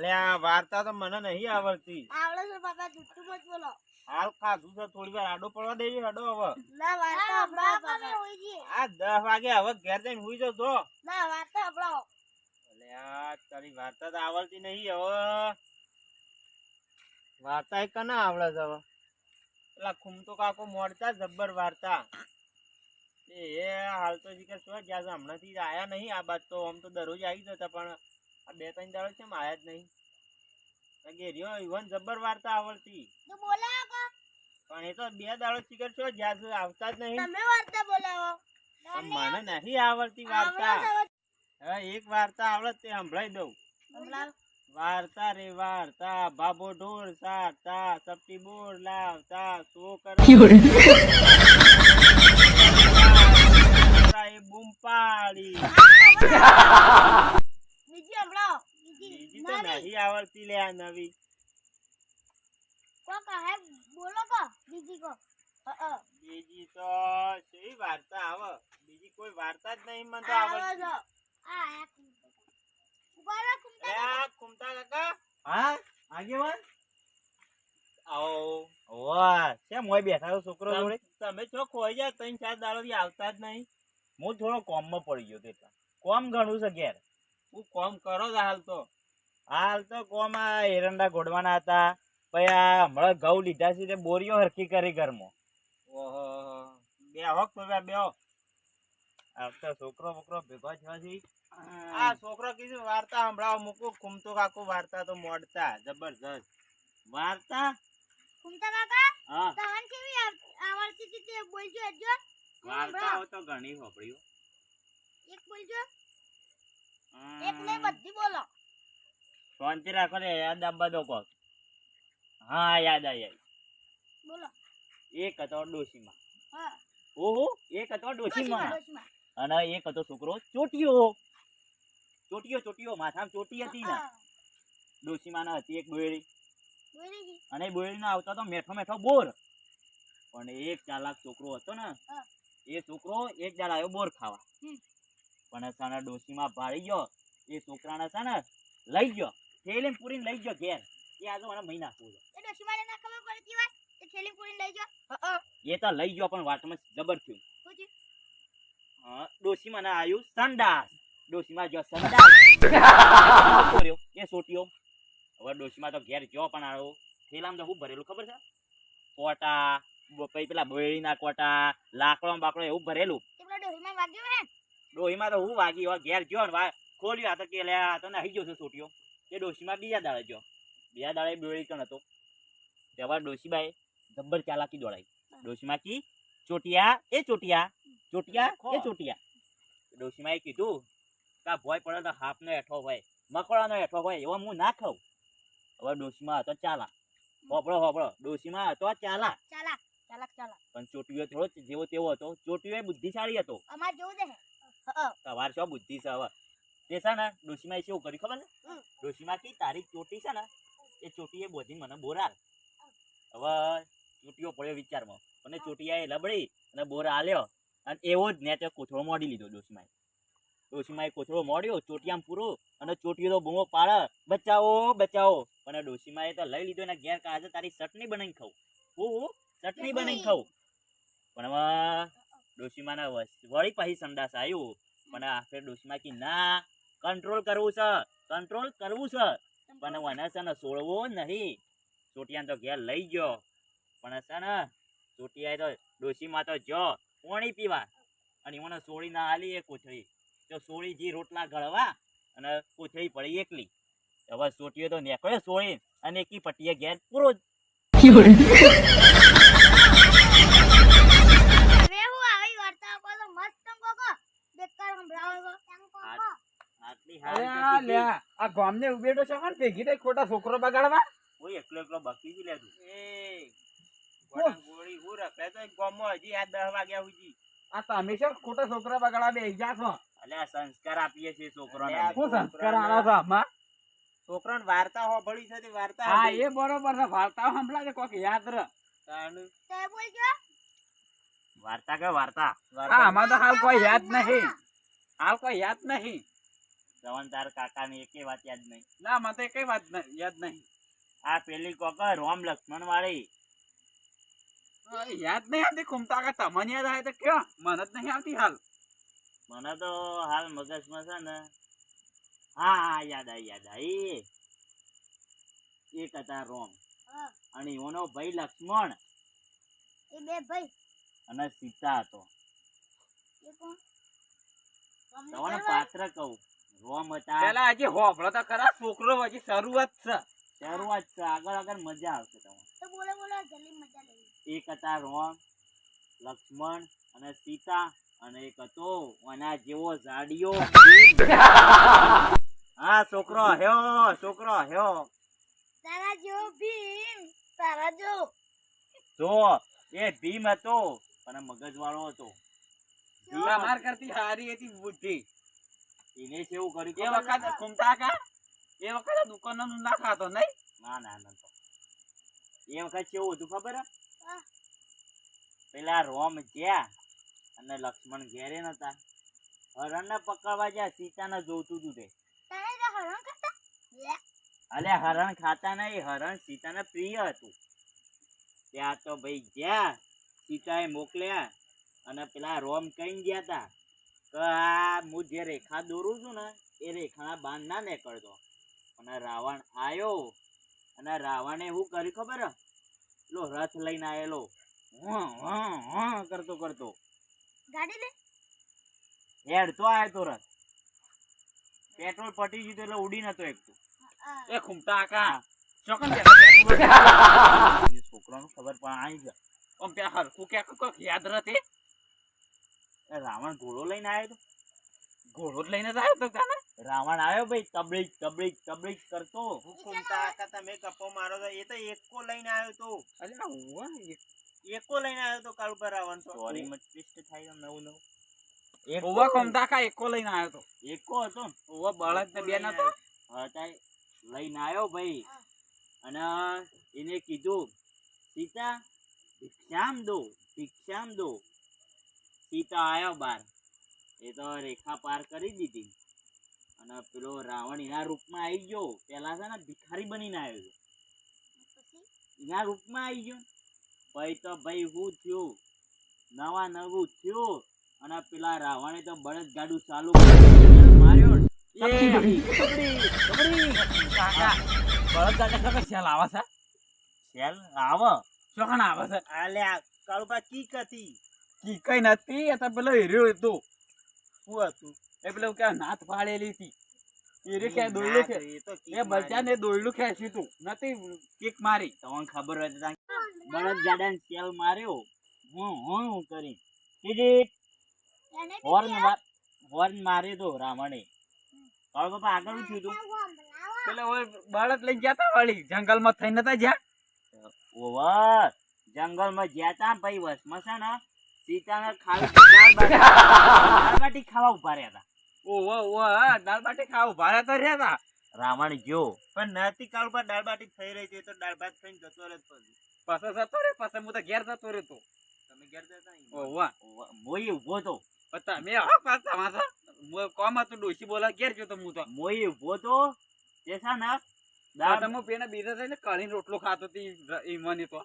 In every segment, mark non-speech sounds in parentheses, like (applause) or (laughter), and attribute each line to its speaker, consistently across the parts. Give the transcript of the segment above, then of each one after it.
Speaker 1: અલ્યા વાર્તા તો મને નહીં આવડતી.
Speaker 2: આવડે છે બાપા જુઠ્ઠું મત બોલો.
Speaker 1: હાલ ખાધું છે થોડી વાર આડો પડવા દેજો આડો હવે.
Speaker 2: ના વાર્તા હંભળાવો બાપા
Speaker 1: આ દસ વાગે હવે ઘેર જઈને હુઈ
Speaker 2: ના વાર્તા
Speaker 1: અલ્યા તારી વાર્તા તો આવડતી નહીં હવે. વાર્તા એ કના આવડે છે હવે. પેલા ખુમતો કાકો મોડતા જબ્બર વાર્તા. એ હાલ તો શીખર શું જ્યાં હમણાંથી જ આયા નહીં આ બાદ તો આમ તો દરરોજ આવી જતા પણ આ બે ત્રણ દાડો કેમ આયા જ નહીં? ગેરીઓ ઈવન જબ્બર વાર્તા આવડતી.
Speaker 2: બોલાવો
Speaker 1: પણ એ તો બે દાડો ચીકર છો જ્યાં સુધી આવતા જ નહીં.
Speaker 2: તમે વાર્તા બોલાવો.
Speaker 1: મને નહીં આવડતી વાર્તા. હવે એક વાર્તા આવડે તે સંભળાઈ દઉં.
Speaker 2: સંભળાવો.
Speaker 1: વાર્તા રે વાર્તા બાબો ઢોર સારતા સપટી બોર લાવતા શો (laughs) છોકરાએ બૂમ પાડી.
Speaker 2: બીજી હંભળાવો બીજી
Speaker 1: બીજી તો નહીં આવડતી લે આ નવી.
Speaker 2: કો કહે બોલો કો બીજી કો અ, અ.
Speaker 1: બીજી તો કેવી વાર્તા આવે? બીજી કોઈ વાર્તા જ નહીં મને તો આવડતી.
Speaker 2: આ આ કુંતા. ઊભા રહો કુંતા.
Speaker 1: અરે આ કુમતા કાકા.
Speaker 3: હા? આગેવાન
Speaker 1: આવો.
Speaker 3: ઓવા કેમ હોય બેઠા છો છોકરો જોડે?
Speaker 1: તમે છો ખોઈ જાય ત્રણ ચાર દાડો આવતા જ નહીં.
Speaker 3: હું થોડો કોમમાં પડી ગયો તેટલા કોમ ઘણું છે ઘેર.
Speaker 1: હું કોમ કરો જ હાલ તો?
Speaker 3: હાલ તો કોમ આ એરંડા ગોડવાના હતા. પછી આ હમણાં ઘઉં લીધા છે તે બોરીઓ હરખી કરી ઘરમાં.
Speaker 1: ઓહો બે હોક તો બે હો.
Speaker 3: છોકરો બોકરો ભેગો થયો છે.
Speaker 1: આ છોકરો કીધું વાર્તા હમણાં મૂકું કુમતો કાકુ વાર્તા તો મોડતા જબરજસ્ત.
Speaker 3: વાર્તા?
Speaker 2: કુંતા કાકા?
Speaker 3: હા.
Speaker 2: તહન કેવી આવ- આવડતી તે બોલજો હજો
Speaker 3: વાર્તાઓ તો ઘણી હોપડ્યો
Speaker 2: એક બોલજો. એક નહીં બધી બોલો.
Speaker 3: શાંતિ રાખો ને યાદ આપવા દો કોક હા યાદ આવી
Speaker 2: બોલો.
Speaker 3: એક હતો ડોશીમાં.
Speaker 2: હા.
Speaker 3: ઓહો એક હતો ડોશીમાં. અને એક હતો છોકરો ચોટીયો. ચોટીયો ચોટીયો માથામાં ચોટી હતી ને. ડોશીમાં ના હતી એક બોયડી અને એ બોયડીનો આવતો હતો મેઠો મેઠો બોર. પણ એક ચાલાક છોકરો હતો ને એ છોકરો એક દાડ આવ્યો બોર ખાવા. પણ છે ડોશીમાં ભાળી ગયો. એ છોકરાને સાને લઈ ગયો. થેલીમ પૂરીને લઈ ગયો ઘેર. એ આજે મને મહિના પૂરો
Speaker 2: એ ડોશીમાં ના ખબર પડતી વાત? એ થેલીમ પૂરીને લઈ જાઓ
Speaker 3: એ તો લઈ ગયો પણ વાતમાં જબર થયું. હા ડોશીમાં ના આવ્યું સંડાસ. ડોશીમાં જો સંડાસ. કર્યો? એ સોટ્યો. હવે ડોશીમાં તો ઘેર જો પણ આવ્યો. થેલામાં તો હું ભરેલું ખબર છે? કોટા પછી પેલા બળીના કોટા લાકડો બાકડો એવું ભરેલું.
Speaker 2: વાગ્યો હે?
Speaker 3: ડોહીમાં તો હું વાગી હોય ઘેર જો ને ખોલ્યો આ તો કે લે આ તો નાહી ગયો છે સોટ્યો. એ ડોશીમાં બીજા દાડે જો બીજા દાડે બેળી કણ હતો. તેવા ડોશીબાએ જબ્બર ચાલાકી દોડાઈ. ડોશીમાં કી? ચોટિયા એ ચોટિયા. ચોટિયા એ ચોટિયા. ડોશીમાએ કીધું કા ભોય પડે તો હાફનો હેઠો હોય મકોડાનો હેઠો હોય એવો હું ના ખાઉં. હવે ડોશીમાં હતો ચાલા. હોપડો હોપડો ડોશીમાં હતો ચાલા.
Speaker 2: ચાલા ચાલાક ચાલાક
Speaker 3: પણ ચોટીયો થોડો જેવો તેવો હતો. ચોટીયો બુદ્ધિશાળી હતો.
Speaker 2: અમાર જોવું દે
Speaker 3: તમારે શું બુદ્ધિ છે હવે. તે છે ને ડોશીમાં કેવું કર્યું ખબર ને. ડોશીમાં કી તારી ચોટી છે ને એ ચોટીએ બોધીને મને બોરાલ હવે ચોટીઓ પડ્યો વિચારમાં. અને ચોટીયાએ લબડી અને બોર આલ્યો. અને એવો જ ને તે કોથળો મોડી લીધો ડોશીમાં ડોશીમાં કોથળો મોડ્યો ચોટિયામાં પૂરો અને ચોટીયો તો બૂમો પાડે. બચાવો બચાવો. પણ ડોશીમાં એ તો લઈ લીધો ને ઘેર કાજે તારી ચટણી બનાવીને ખાવ હું હું ચટણી બનાવીને ખાવ પણ હવે ડોશીમાના વસ- વળી પછી સંડાસ આવ્યું પણ આખરે ડોશીમા કી ના કંટ્રોલ કરવું છે કંટ્રોલ કરવું છે. પણ મને છે ને છોડવો નહીં. ચોટિયાને તો ઘેર લઈ ગયો. પણ છે ને ચોટિયાએ તો ડોશીમાં તો જો પોણી પીવા. અને મને સોળી ના આલી એ કોથળી. તો સોળી જી રોટલા ગળવા અને કોથળી પડી એકલી. હવે ચોટીયો તો નેકળ્યો સોળી અને એકી પટ્ટીએ ઘેર પૂરો (laughs) જ
Speaker 2: હવે હું આવી વાર્તા કહો તો મસ્ત ટંકો કહો બેકાર સંભળાવો છો ટંકો કહો
Speaker 3: આટલી
Speaker 4: અરે આ. ગામને છે કોણ ભેગી થઈ ખોટા છોકરો બગાડવા?
Speaker 3: કોઈ એકલો એકલો બકી જ લેતું
Speaker 1: એ ગોળી હું રખડે તો ગામમાં હજી આ દસ વાગ્યા સુધી.
Speaker 4: આ તમે છે ખોટા છોકરા બગાડવા બે જા છો.
Speaker 3: એટલે આ સંસ્કાર આપીએ છીએ છોકરોને
Speaker 4: શું સંસ્કાર આના છે આમાં?
Speaker 1: છોકરાને વાર્તા હોભળી છે તે વાર્તા
Speaker 4: હા એ બરોબર છે. વાર્તાઓ છે કોક યાદ રહ
Speaker 1: તાનું
Speaker 2: તે બોલજો.
Speaker 3: વાર્તા કે વાર્તા?
Speaker 4: આમાં તો હાલ કોઈ યાદ નહીં. હાલ કોઈ યાદ નહીં.
Speaker 3: જવાન તાર કાકાની એકે વાત યાદ નહીં.
Speaker 4: ના મને તો કઈ વાત યાદ નહીં.
Speaker 3: આ પેલી કોક રોમ લક્ષ્મણ વાળી
Speaker 4: યાદ નહીં આવતી કુમતા કા તમને યાદ આવે તો કયો મને જ નહીં આવતી હાલ.
Speaker 3: મને તો હાલ મગજમાં છે ને હા હા યાદ આવી યાદ આવી એક હતા રોમ. અને એનો ભાઈ લક્ષ્મણ.
Speaker 2: એ બે ભાઈ.
Speaker 3: અને સીતા હતો.
Speaker 2: તમને
Speaker 3: પાત્ર કહું. રોમ હતા
Speaker 4: પેલા હજી હોભળો તો ખરા છોકરો હજી શરૂઆત છે.
Speaker 3: શરૂઆત છે. આગળ આગળ મજા આવશે તમને
Speaker 2: તો બોલો બોલો જલ્દી મજા લેવી
Speaker 3: એક હતા રોમ લક્ષ્મણ અને સીતા અને એક હતો આના જેવો ઝાડિયો. (laughs) હા છોકરો હ્યો છોકરો હ્યો.
Speaker 2: તારા જો ભીમ તારા જો
Speaker 3: જો એ ભીમ હતો પણ મગજ વાળો હતો.
Speaker 4: તમાર કરતી હારી હતી બુદ્ધિ.
Speaker 3: એને કેવું કર્યું.
Speaker 4: એ વખત
Speaker 3: છે?
Speaker 4: કા? એ વખત દુકાનો નું ના ખાતો નહીં?
Speaker 3: ના ના ના એ વખત કેવું હતું ખબર? પેલા રોમ ગયા અને લક્ષ્મણ ઘેરે નતા. હરણ ને પકડવા ગયા સીતાને જોતું હતું તે.
Speaker 2: હરણ કરતા?
Speaker 3: અલે હરણ ખાતા નહીં. હરણ સીતા ને પ્રિય હતું. ત્યાં તો ભાઈ ગયા. સીતાએ મોકલ્યા અને પેલા રોમ કઈ ગયા તા. આ હું જે રેખા દોરું છું ને એ રેખાના બાંધ ના નીકળતો. અને રાવણ આયો. અને રાવણે શું કર્યું ખબર? લો રથ લઈને આયેલો. હું હું હું કરતો કરતો.
Speaker 2: ગાડી લે.
Speaker 3: હેડતો આવ્યો તો રથ. પેટ્રોલ પટી ગયું એટલે ઉડી નતો એક તો
Speaker 2: હા,
Speaker 4: એ ખૂમતા કા ચોકન
Speaker 3: છોકરાનું ખબર પણ આવી જાય
Speaker 4: ઓમ ત્યાં હરખું ક્યાંક યાદ રહે
Speaker 3: એ રાવણ ઘોડો લઈને આવ્યો તો?
Speaker 4: ઘોડો જ લઈને આવ્યો તો કાને
Speaker 3: રાવણ આવ્યો ભાઈ તબડીક તબડીક તબડીક કરતો.
Speaker 1: હુકુમતા આકા તમે કપો મારો તો એ તો એકો લઈને આવ્યો તો.
Speaker 4: અલ્યા હોવે ને.
Speaker 1: એકો લઈને આવ્યો તો કાળુ પર રાવણ તો.
Speaker 3: સોરી મત ટ્વિસ્ટ થાય નવું નવું. એક?
Speaker 4: હોવે ખુમતા કા એકો લઈને આવ્યો તો.
Speaker 3: એકો હતો
Speaker 4: ઓવા બળદ ને બે નતો
Speaker 3: હતા? લઈને આવ્યો ભાઈ. અને એને કીધું સીતા ભિક્ષામ દો ભિક્ષામ દો. સીતા આવ્યો બાર. એ તો રેખા પાર કરી દીધી. અને પેલો રાવણ એના રૂપમાં આવી ગયો. પેલા છે ને ભિખારી બનીને આવ્યો
Speaker 2: છે.
Speaker 3: એના રૂપમાં આવી ગયો. ભાઈ તો ભાઈ હું થયું? નવા નવું થયું. અને પેલા રાવણે તો બળદ ગાડું ચાલુ માર્યો.
Speaker 4: બળદ શેલ આવે છે?
Speaker 3: શેલ આવો.
Speaker 4: ચોકન આવે છે?
Speaker 1: આલ્યા કાળુબા કીક હતી.
Speaker 4: કી કઈ નથી એ તો પેલો હીરો હતો.
Speaker 1: શું હતું?
Speaker 4: એ પેલો કે નાથ પાડેલી હતી. એ રે કે દોયલું કે
Speaker 1: એ તો
Speaker 4: ને દોયલું ખેંચ્યું તું. નથી કિક મારી.
Speaker 3: તમને ખબર હોય તો બળદ બળદ ગાડાને શેલ માર્યો. હું હું કરી. ટીડીટ હોર્ન. હોર્ન માર્યો તો રાવણે. કાળો બાપા આગળ શું તું?
Speaker 4: પેલો બળદ લઈ ગયા તા વળી? જંગલમાં થઈને નતા જ્યાં?
Speaker 3: ઓવર જંગલમાં જ્યાં તા ભાઈ વસમાં છે ને સીતાને ખાલી દાળ બાટી. દાળ બાટી ખાવા ઊભા રહ્યા હતા.
Speaker 4: ઓહો ઓહો દાળ બાટી ખાવ ભારે તો રહ્યા હતા.
Speaker 3: રાવણ ગયો.
Speaker 1: પણ નથી પર દાળ બાટી થઈ રહી છે તો દાળ ભાત ખાઈને જતો રહે પછી.
Speaker 4: પછી જતો રે પછી હું તો ઘેર જતો રે
Speaker 1: તમે ઘેર જતા
Speaker 4: ઓહો
Speaker 3: મોઈ ઊભો તો.
Speaker 4: પણ તમે હો પાછા માથા હું કોમ હતું ડોશી બોલા ઘેર ગયો તો હું તો.
Speaker 3: મોઈ ઊભો તો. છે ને
Speaker 4: દાળ હું બીજા થઈને કળીને રોટલો ખાતો હતી ઈ મને તો.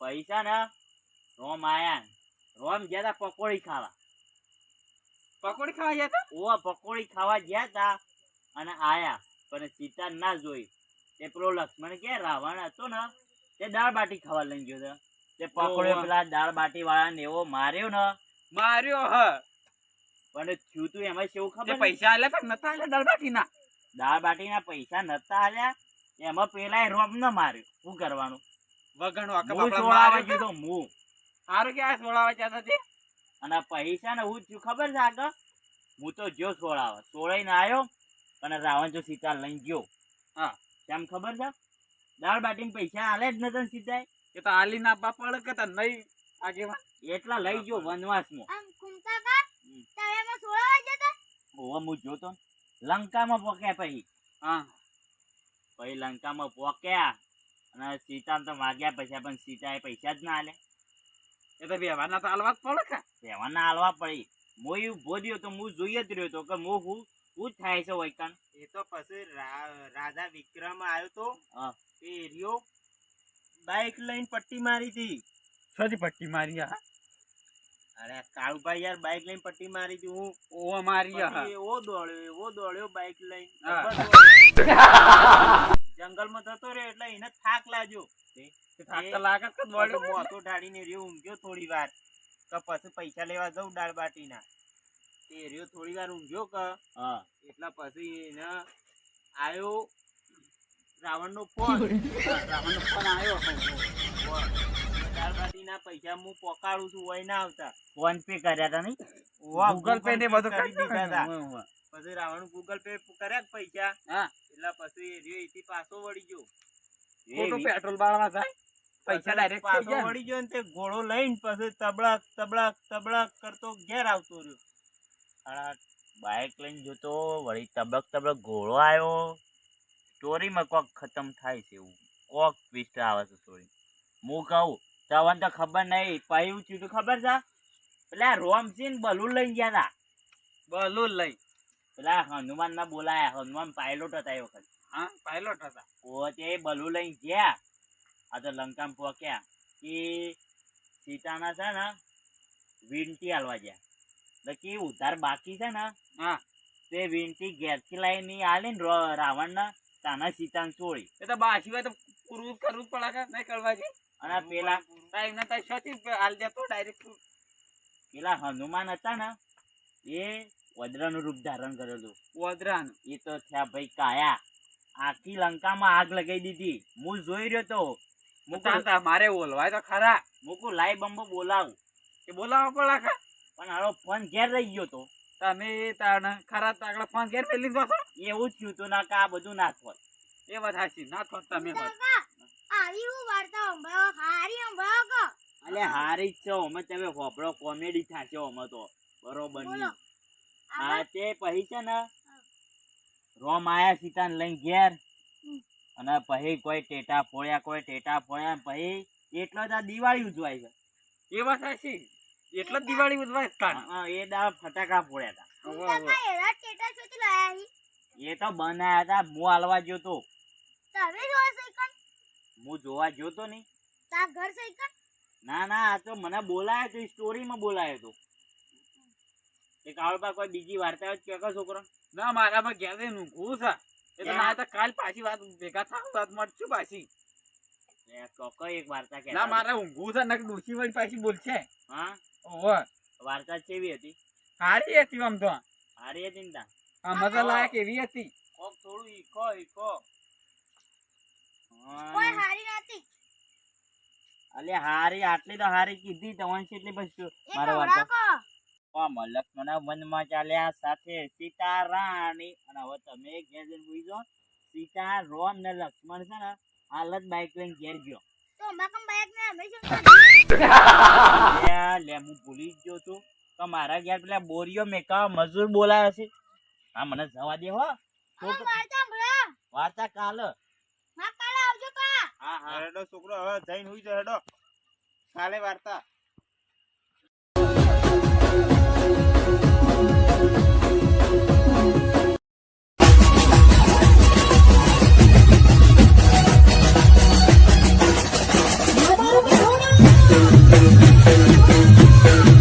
Speaker 3: પૈસા ને રોમ આયા રોમ ગયા તા પકોડી ખાવા.
Speaker 4: પકોડી ખાવા ગયા તા?
Speaker 3: ઓવા પકોડી ખાવા ગયા તા અને આયા. પણ સીતા ના જોઈ. તે પેલો લક્ષ્મણ કે રાવણ હતો ને તે દાળ બાટી ખાવા લઈ ગયો હતો તે પકોડી પેલા દાળ બાટી વાળા ને એવો માર્યો ને.
Speaker 4: માર્યો હ.
Speaker 3: પણ થયું તું એમાં કેવું ખબર
Speaker 4: પૈસા આલ્યા પણ નતા આલ્યા દાળ બાટી ના
Speaker 3: દાળ બાટી ના પૈસા નતા આલ્યા. એમાં પેલા રોમ ન માર્યો. શું કરવાનું?
Speaker 4: વગણ વાકા
Speaker 3: હું
Speaker 4: ક્યાં કે આ સોળાવા જતા તે
Speaker 3: અને પૈસા ને હું છું ખબર છે આગળ? હું તો જો સોળાવા. સોળાઈને આવ્યો અને રાવણ જો સીતા લઈ ગયો.
Speaker 4: હા.
Speaker 3: કેમ ખબર છે? દાળ બાટીને પૈસા હાલે જ નતા સીતાએ?
Speaker 4: એ તો આલી ના બાપ પડે કે તા નહીં આગેવાન.
Speaker 3: એટલા લઈ ગયો વનવાસમાં.
Speaker 2: આમ ઘૂમતા કા
Speaker 3: હમ.
Speaker 2: તારે સોળાવા જતા
Speaker 3: ઓવા હું જોતો લંકામાં પોક્યા પછી.
Speaker 4: હા.
Speaker 3: પછી લંકામાં પોક્યા અને સીતા તો માગ્યા પૈસા પણ સીતાએ પૈસા જ ના આલે
Speaker 4: એ તો વ્યવહાર તો આલવા જ પડે કે.
Speaker 3: તેમાં ના પડી. મોય ઊભો થયો તો હું જોઈ જ રહ્યો તો કે મો હું શું થાય છે વૈકાન
Speaker 1: એ તો પછી રાજા વિક્રમ આવ્યો તો એ રહ્યો બાઇક લઈને પટ્ટી મારી હતી.
Speaker 4: સજી પટ્ટી મારી હા
Speaker 1: અરે કાળુભાઈ યાર બાઇક લઈને પટ્ટી મારી હતી હું
Speaker 4: ઓ મારી હા
Speaker 1: એવો દોડ્યો એવો દોડ્યો બાઇક લઈને. જંગલમાં જતો રહ્યો એટલે એને થાક લાગ્યો.
Speaker 4: થાક લાગે કે દોડ્યો
Speaker 1: મોટો ઢાળીને રહ્યો ઊંઘ્યો થોડી વાર. કે પછી પૈસા લેવા જઉં દાળ બાટીના. એ રહ્યો થોડી વાર ઊંઘ્યો કે એટલા પછી એને આયો રાવણનો ફોન. (laughs)
Speaker 4: રાવણનો ફોન આવ્યો
Speaker 1: દાળ બાટીના પૈસા હું પકાડું છું હોય ના આવતા.
Speaker 3: ફોન પે કર્યા હતા નહીં?
Speaker 4: ગૂગલ પે ને બધું
Speaker 1: કરી દીધા હતા. પછી રાવણ ગૂગલ પે કર્યા પૈસા?
Speaker 4: હા.
Speaker 1: એટલા પછી એ એથી પાછો વળી ગયો.
Speaker 3: એ
Speaker 4: પેટ્રોલ બાળવા જાય? પૈસા ડાયરેક્ટ
Speaker 1: પાછો વળી ગયો ને તે ઘોડો લઈને પછી તબડક તબડક તબડક કરતો ઘેર આવતો રહ્યો.
Speaker 3: આ બાઇક લઈને જોતો વળી તબક તબક ઘોડો આવ્યો. સ્ટોરીમાં કોક ખતમ થાય છે એવું. કોક ટ્વિસ્ટ આવે છે સ્ટોરી હું કહું તવન તો ખબર નહીં પછી હું થયું તું ખબર છે? પેલા રોમસિંહ બલૂન લઈને ગયા હતા
Speaker 4: બલૂન લઈ.
Speaker 3: પેલા હનુમાન ના બોલાયા. હનુમાન પાયલોટ હતા એ વખત.
Speaker 4: હા પાયલોટ હતા.
Speaker 3: પોતે બલૂન લઈને ગયા. આ તો લંકામાં પહોંચ્યા કે સીતાના છે ને વીંટી હાલવા ગયા. એટલે કે ઉધાર બાકી છે ને
Speaker 4: હા.
Speaker 3: તે વીંટી ઘેરથી લઈને આલી ને રાવણ ના તાના સીતાને ચોળી
Speaker 4: એ તો બાકી હોય તો પૂરું કરવું જ પડે કે નહીં કરવા છે
Speaker 3: અને પેલા
Speaker 4: ટાઈમ તો થાય હાલ જતો ડાયરેક્ટ
Speaker 3: પેલા હનુમાન હતા ને એ વજ્રનું રૂપ ધારણ કરેલું.
Speaker 4: વદરાનું
Speaker 3: એ તો થયા ભાઈ કાયા. આખી લંકામાં આગ લગાવી દીધી. હું જોઈ રહ્યો તો.
Speaker 4: તાન મારે બોલવાય તો ખરા.
Speaker 3: મુકું લાઈ બંબો બોલાવું.
Speaker 4: કે બોલાવો પડે કે
Speaker 3: પણ હારો ફોન ઘેર રહી ગયો તો.
Speaker 4: તમે તાણ ખરા તાગડા ફોન ઘેર મેલી દો
Speaker 3: એવું જ થયું તું ના કા બધું ના થોત
Speaker 4: એ વાત હાસી ના થોત તમે હોત
Speaker 2: કાકા હું વાર્તા સંભળાવો હારી સંભળાવો કો.
Speaker 3: અલે હારી જ છે અમે તમે હોપડો કોમેડી થશે અમે તો.
Speaker 2: બરોબરની.
Speaker 3: હા તે પછી છે ને રોમ આયા સીતાને લઈને ઘેર. અને પછી કોઈ ટેટા ફોડ્યા કોઈ ટેટા ફોડ્યા પછી એટલો જ આ દિવાળી ઉજવાય છે.
Speaker 4: એ વાત એટલો એટલે જ દિવાળી ઉજવાય તાણ.
Speaker 3: હા, એ દા ફટાકા ફોડ્યા હતા. એ તો બનાયા હતા મો હાલવા ગયો તો.
Speaker 2: તમે જોવા સૈકન
Speaker 3: હું જોવા ગયો તો નહીં.
Speaker 2: તા ઘર સૈકન
Speaker 3: ના ના આ તો મને બોલાયો તો સ્ટોરીમાં બોલાયો તો એ કાળપા કોઈ બીજી વાર્તા કે કે છોકરો.
Speaker 4: ના મારામાં ઘેર જઈને ઊંઘવું છે. એ તો ના તો કાલ પાછી વાત ભેગા થાવ વાત મળશું પાછી.
Speaker 3: એ કોકો એક વાર્તા કે
Speaker 4: ના મારા ઊંઘવું છે નક ડોસી વળી પાછી બોલશે.
Speaker 3: હા?
Speaker 4: ઓહો.
Speaker 3: વાર્તા કેવી હતી?
Speaker 4: સારી હતી આમ તો.
Speaker 3: હારી હતી ને તા?
Speaker 4: આ મજા લાયક એવી હતી.
Speaker 1: કોક થોડું ઈકો ઈકો
Speaker 2: કોઈ
Speaker 3: હા.
Speaker 2: હારી નથી
Speaker 3: અલે હારી આટલી તો હારી કીધી તમને કેટલી
Speaker 2: એ
Speaker 3: મારે વાર્તા
Speaker 2: ખવડાવો કો.
Speaker 3: વનમાં ચાલ્યા સાથે સીતા રાણી અને હવે તમે ઘેર જઈને ભૂલી જાઓ. સીતા રોમ ને લક્ષ્મણ છે ને હાલત બાઇક બાઈક લઈને ઘેર ગયો. (laughs) લે હું ભૂલી જ ગયો છું. કે મારા ઘેર પેલા બોરીઓ મેકા મજૂર બોલાયા છે. હા મને જવા દે હો.
Speaker 2: વાર્તા
Speaker 3: કાલ.
Speaker 1: હેડો છોકરો હવે જઈને હુઈ હેડો. કાલે વાર્તા. Thank you.